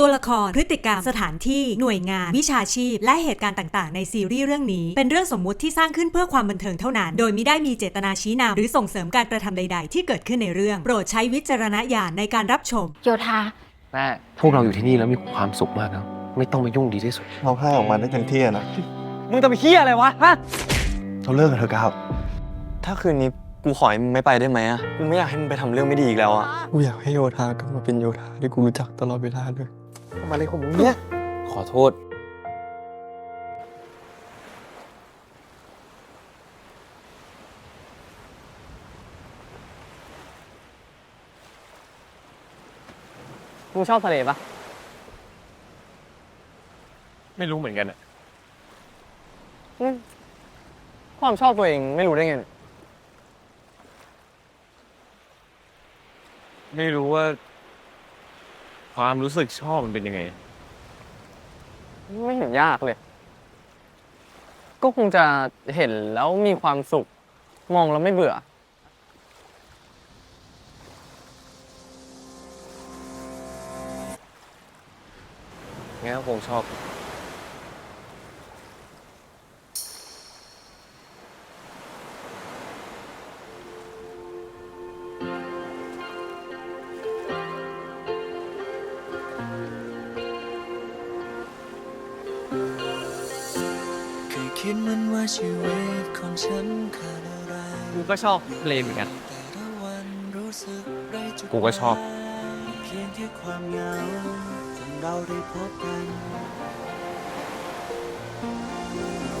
ตัวละคร พฤติกรรม สถานที่ หน่วยงาน วิชาชีพ และเหตุการณ์ต่าง ๆ ในซีรีส์เรื่องนี้ เป็นเรื่องสมมุติที่สร้างขึ้นเพื่อความบันเทิงเท่านั้น โดยไม่ได้มีเจตนาชี้นำหรือส่งเสริมการกระทำใด ๆ ที่เกิดขึ้นในเรื่อง โปรดใช้วิจารณญาณในการรับชม โยธา แม่พวกเราอยู่ที่นี่แล้วมีความสุขมากนะไม่ต้องมายุ่งดีที่สุดร้องไห้ออกมาได้เต็มที่อะนะ มึงจะไปเฮียอะไรวะฮะเราเลิกกันเถอะก้าวถ้าคืนนี้กูขอให้มึงไม่ไปได้ไหมอะกูไม่อยากให้มึงไปทำเรื่องไม่ดีอีกแล้วอะ กูอยากให้โยธากลับมาเป็นโยธาที่กูรู้จักตลอดเวลาเลย ทำอะไรของมึงเนี่ย ขอโทษ มึงชอบทะเลปะไม่รู้เหมือนกันอะอืมความชอบตัวเองไม่รู้ได้ไงเนี่ยไม่รู้ว่า ความรู้สึกชอบมันเป็นยังไง ไม่เห็นยากเลย ก็คงจะเห็นแล้วมีความสุข มองแล้วไม่เบื่อ งั้นก็คงชอบ คยคิดมันว่าชีวิตของฉันขาดอะไรกูก็ชอบทะเลเหมือนกัน แต่ละวันรู้สึกไร้จุดกูก็ชอบ หมายเพียงแค่ความเหงาจนเราได้พบกัน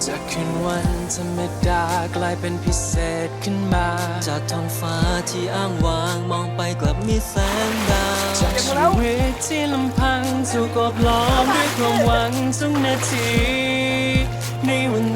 จากคืนวันธรรมดากลายเป็นพิเศษขึ้นมา จากท้องฟ้าที่อ้างว้างมองไปกลับมีแสงดาวจากชีวิตที่ลำพังถูกอบล้อมด้วยความหวังทุกนาที ในวัน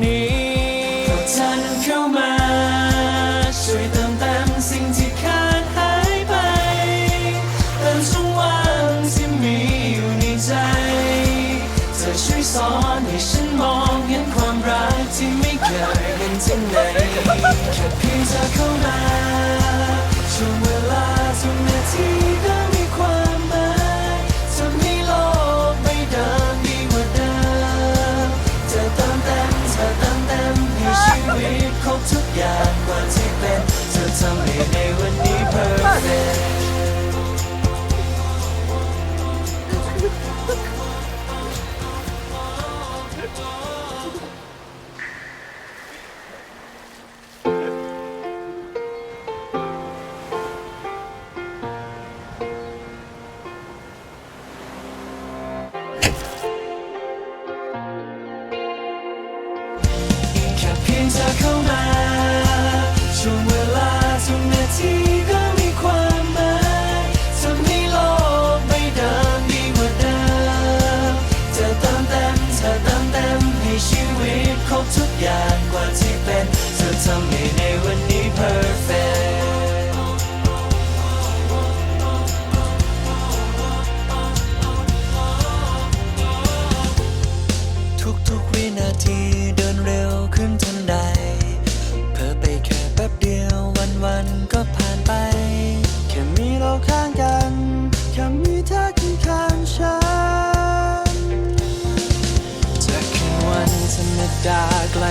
วยสอนให้ฉันมองเห็นความรักที่ไม่เคยเห็นที่ไหนแค่เพียงเธอเข้ามาช่วงเวลาทุกนาทีก็มีความหมายทำให้โลกไม่เดินดีกว่าเดิมเธอเติมเต็มเธอเติมเต็มให้ชีวิตครบทุกอย่างกว่าที่เป็นเธอทำให้ในวันนี้ perfect แ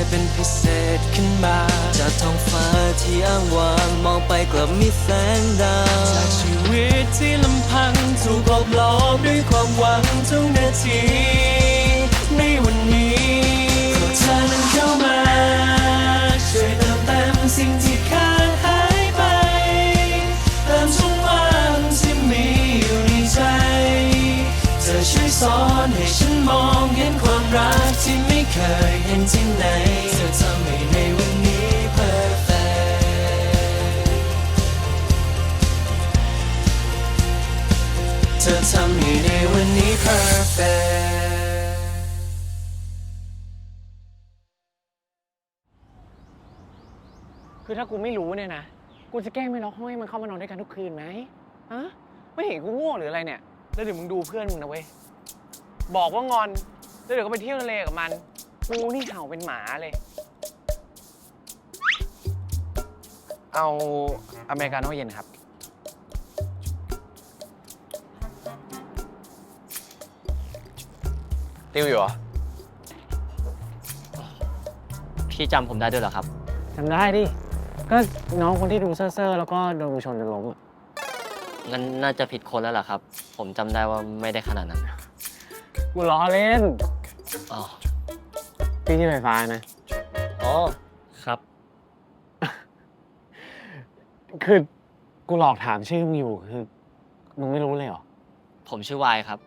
เป็นพิเศษขึ้นมา จากท้องฟ้าที่อ้างว้างมองไปกลับมีแสงดาวจากชีวิตที่ลำพังถูกอบล้อมด้วยความหวังทุกนาที ในวันนี้เพราะเธอนั้นเข้ามาช่วยเติมเต็มสิ่งที่ขาดหายไปเติมช่องว่างที่มีอยู่ในใจเธอช่วยสอนให้ฉันมองเห็นความรักที่ไม่เคยเห็นที่ไหน คือถ้ากูไม่รู้เนี่ยนะ กูจะแกล้งไม่ล็อกห้องให้มันเข้ามานอนด้วยกันทุกคืนไหมฮะไม่เห็นกูโง่หรืออะไรเนี่ย แล้วเดี๋ยวมึงดูเพื่อนมึงนะเว้ย บอกว่างอน แล้วเดี๋ยวก็ไปเที่ยวทะเลกับมัน กูนี่เห่าเป็นหมาเลย เอาอเมริกาโน่เย็นครับ ติวอยู่เหรอ พี่จำผมได้ด้วยเหรอครับ จำได้ดิ ก็น้องคนที่ดูเซ่อๆแล้วก็โดนกูชนจนล้มอะงั้นน่าจะผิดคนแล้วล่ะครับ ผมจำได้ว่าไม่ได้ขนาดนั้นกูล้อเล่นอ๋อพี่ที่ไฟฟ้านะ อ๋อครับ คือกูหลอกถามชื่อมึงอยู่คือมึงไม่รู้เลยเหรอ ผมชื่อวายครับ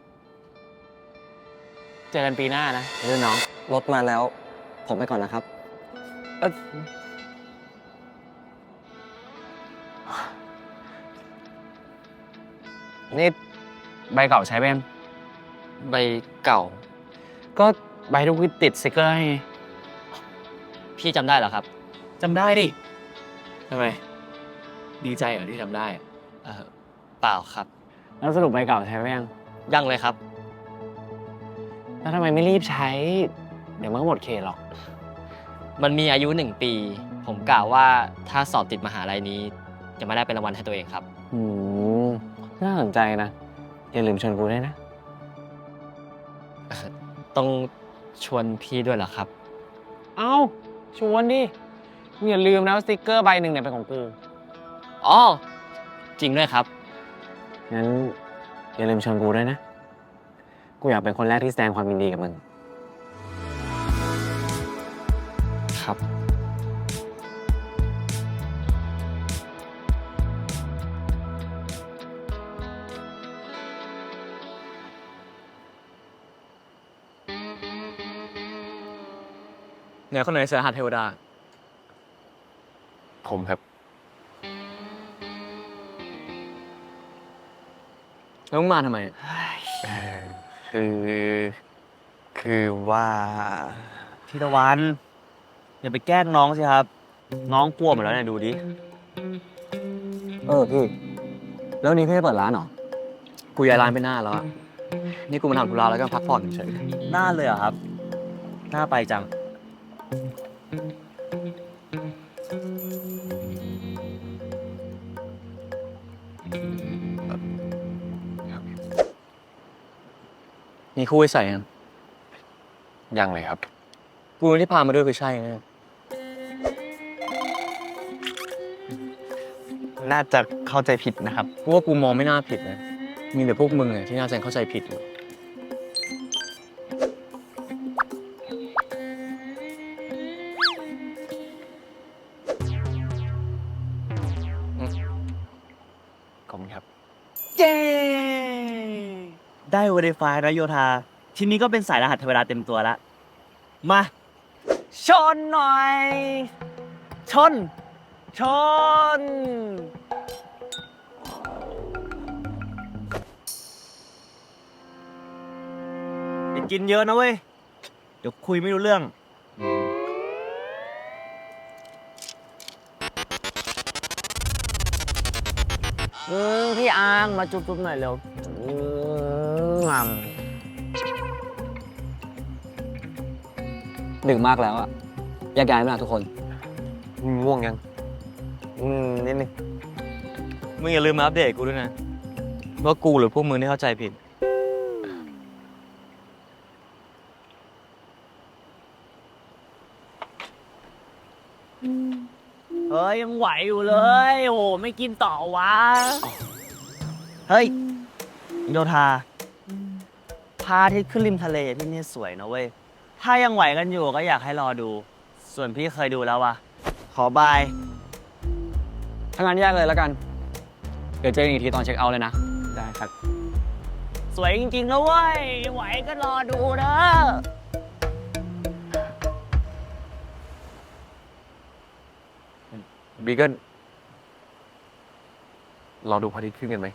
เจอกันปีหน้านะเรื่องน้อง รถมาแล้ว ผมไปก่อนนะครับ เอ่อ นี่ใบเก่าใช้ไปยังใบเก่า ก็ใบทุกวิติดสติกเกอร์ให้ไงพี่จำได้เหรอครับ จำได้ดิทำไม ดีใจเหรอที่จำได้เออเปล่าครับ แล้วสรุปใบเก่าใช้ไปยังยังเลยครับ แล้วทำไมไม่รีบใช้ เดี๋ยวมันก็หมดเขตหรอก มันมีอายุหนึ่งปี ผมกล่าวว่าถ้าสอบติดมหาลัยนี้ จะไม่ได้เป็นรางวัลให้ตัวเองครับ อืม น่าสนใจนะ อย่าลืมชวนกูด้วยนะ ต้องชวนพี่ด้วยเหรอครับ เอ้า ชวนดิมึงอย่าลืมนะว่าสติกเกอร์ใบหนึ่งเนี่ยเป็นของกู อ๋อ จริงด้วยครับ งั้น อย่าลืมชวนกูด้วยนะ กูอยากเป็นคนแรกที่แสดงความยินดีกับมึง ครับ เนี่ยคนไหนเสือหัดเทวดา ผมครับ แล้วมึงมาทำไม คือ คือว่าธีตะวัน อย่าไปแกล้งน้องสิครับ น้องกลัวหมดแล้วเนี่ยดูดิ เออพี่ แล้วนี้พี่ให้เปิดร้านเหรอ กูย้ายร้านไปหน้าแล้วอะนี่กูมาทำธุระแล้วก็พักผ่อนเฉย หน้าเลยเหรอครับ หน้าไปจัง มีคู่ไว้ใส่ยังยังเลยครับ กูที่พามาด้วยคือใช่แน่น่าจะเข้าใจผิดนะครับ กูว่ากูมองไม่น่าผิดนะ มีแต่พวกมึงเนี่ยที่น่าจะเข้าใจผิดอยู่ ได้ Verify นะโยธา ทีนี้ก็เป็นสายรหัสเทวดาเต็มตัวแล้วมา ชนหน่อย ชน ชน อย่ากินเยอะนะเว้ย เดี๋ยวคุยไม่รู้เรื่องอืมพี่อางมาจุ๊บๆหน่อยเร็วอื มงามดึกมากแล้วอะแยกย้ายไปนะทุกคน ง่วงยัง อืมนิดนึงมึงอย่าลืมมาอัปเดตกูด้วยนะ ว่ากูหรือพวกมึงที่เข้าใจผิด เฮ้ยยังไหวอยู่เลย โอ้โหไม่กินต่อวะ เฮ้ยโยธา พระอาทิตย์ขึ้นริมทะเลที่นี่สวยนะเว้ย ถ้ายังไหวกันอยู่ก็อยากให้รอดู ส่วนพี่เคยดูแล้ววะขอบายถ้างั้นแยกเลยแล้วกัน เดี๋ยวเจอกันอีกทีตอนเช็คเอาท์เลยนะ ได้ครับ สวยจริงๆนะเว้ย ไหวก็รอดูนะ บีเกิลรอดูพระอาทิตย์ขึ้นกันไหม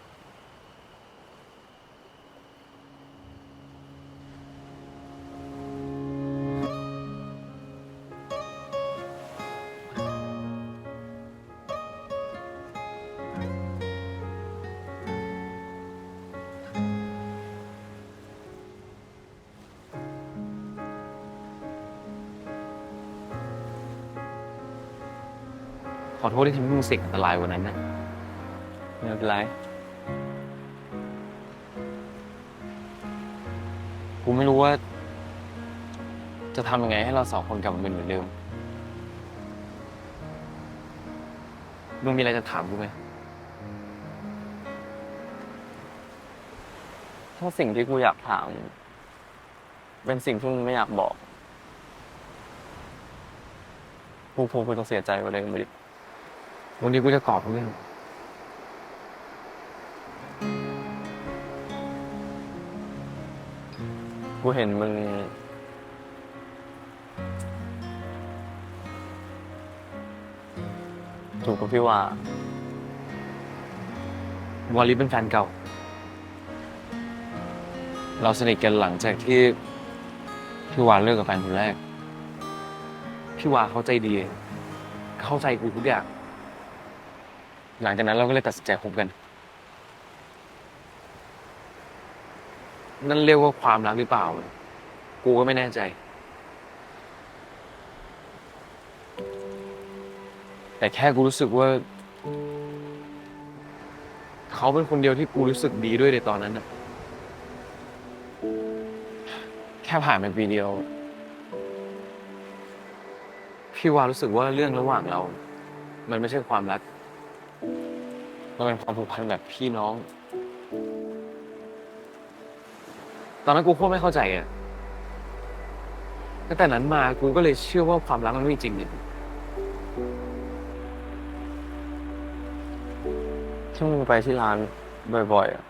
อโทษที่ทำให้มึงเสี่ยงอันตรายวันนั้นนะไม่เป็นไรกูไม่รู้ว่า จะทำยังไงให้เราสองคนกลับมาเป็นเหมือนเดิมมึงมีอะไรจะถามกูไหมถ้าสิ่งที่กูอยากถาม เป็นสิ่งที่มึงไม่อยากบอก กูคงกูต้องเสียใจกว่าเดิมไปดิ วันนี้กูจะตอบเรื่องกูเห็นมึง ถูกกับพี่ว่าวอลลิเป็นแฟนเก่า เราสนิทกันหลังจากที่พี่วาเลิกกับแฟนคนแรก พี่วาเขาใจดี เข้าใจกูทุกอย่าง หลังจากนั้นเราก็เลยตัดสินใจคบกัน นั่นเรียกว่าความรักหรือเปล่า กูก็ไม่แน่ใจ แต่แค่กูรู้สึกว่า เขาเป็นคนเดียวที่กูรู้สึกดีด้วยในตอนนั้นนะแค่ผ่านไปปีเดียว พี่วารู้สึกว่าเรื่องระหว่างเรา มันไม่ใช่ความรัก มันเป็นความผูกพันแบบพี่น้อง ตอนนั้นกูโคตรไม่เข้าใจอะตั้งแต่นั้นมากูก็เลยเชื่อว่าความรักมันไม่จริงเนี่ยที่มึงไปที่ร้านบ่อยๆอะ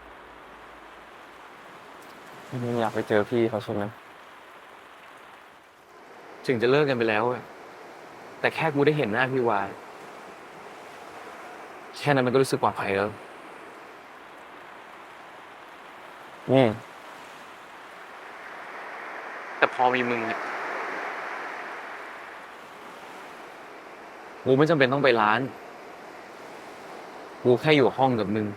มึงอยากไปเจอพี่เขาใช่ไหมถึงจะเลิกกันไปแล้วอะแต่แค่กูได้เห็นหน้าพี่วาย แค่นั้นมันก็รู้สึกปลอดภัยแล้วนี่แต่พอมีมึงเนี่ยกูไม่จำเป็นต้องไปร้าน กูแค่อยู่ห้องกับมึง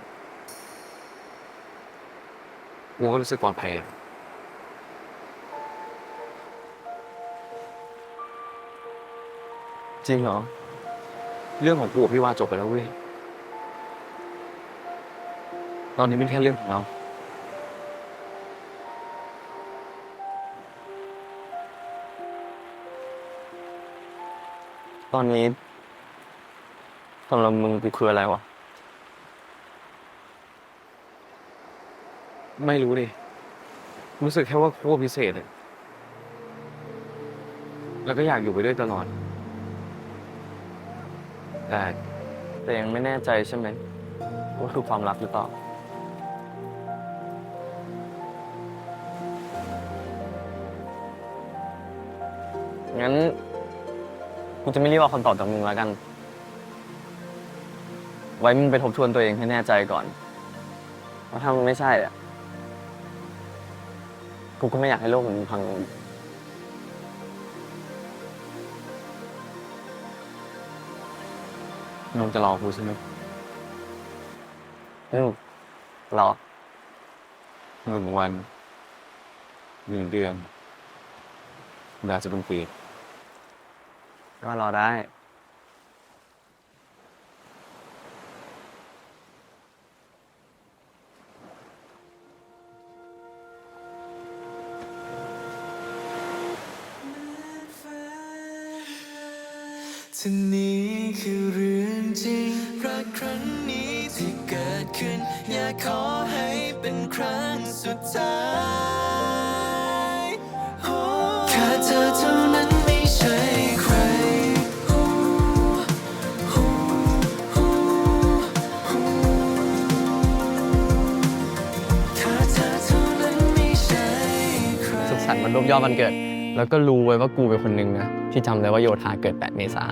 กูก็รู้สึกปลอดภัยแล้วจริงเหรอ เรื่องของกูกับพี่ว่าจบไปแล้วเว้ย ตอนนี้เป็นแค่เรื่องของเรา ตอนนี้สำหรับมึงกูคืออะไรวะ ไม่รู้ดิ รู้สึกแค่ว่าโคตรพิเศษอะแล้วก็อยากอยู่ไปด้วยตลอด แต่แต่ยังไม่แน่ใจใช่ไหมว่าคือความรักหรือเปล่า งั้น กูจะไม่รีบเอาคำตอบจากมึงแล้วกัน ไว้มึงไปทบทวนตัวเองให้แน่ใจก่อนว่าถ้ามันไม่ใช่อะกูก็ไม่อยากให้โลกของมึงพังลงมึงจะรอกูใช่ไหมอืมรอหนึ่งวันหนึ่งเดือนน่าจะเป็นปี ก็รอได้ ที่นี้คือเรื่องจริง รักครั้งนี้ที่เกิดขึ้น อยากขอให้เป็นครั้งสุดท้าย ยอดวันเกิด แล้วก็รู้ไว้ว่ากูเป็นคนหนึ่งนะที่จำได้ว่าโยธาเกิด 8 เมษา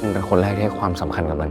มึงเป็นคนแรกที่ให้ความสำคัญกับมัน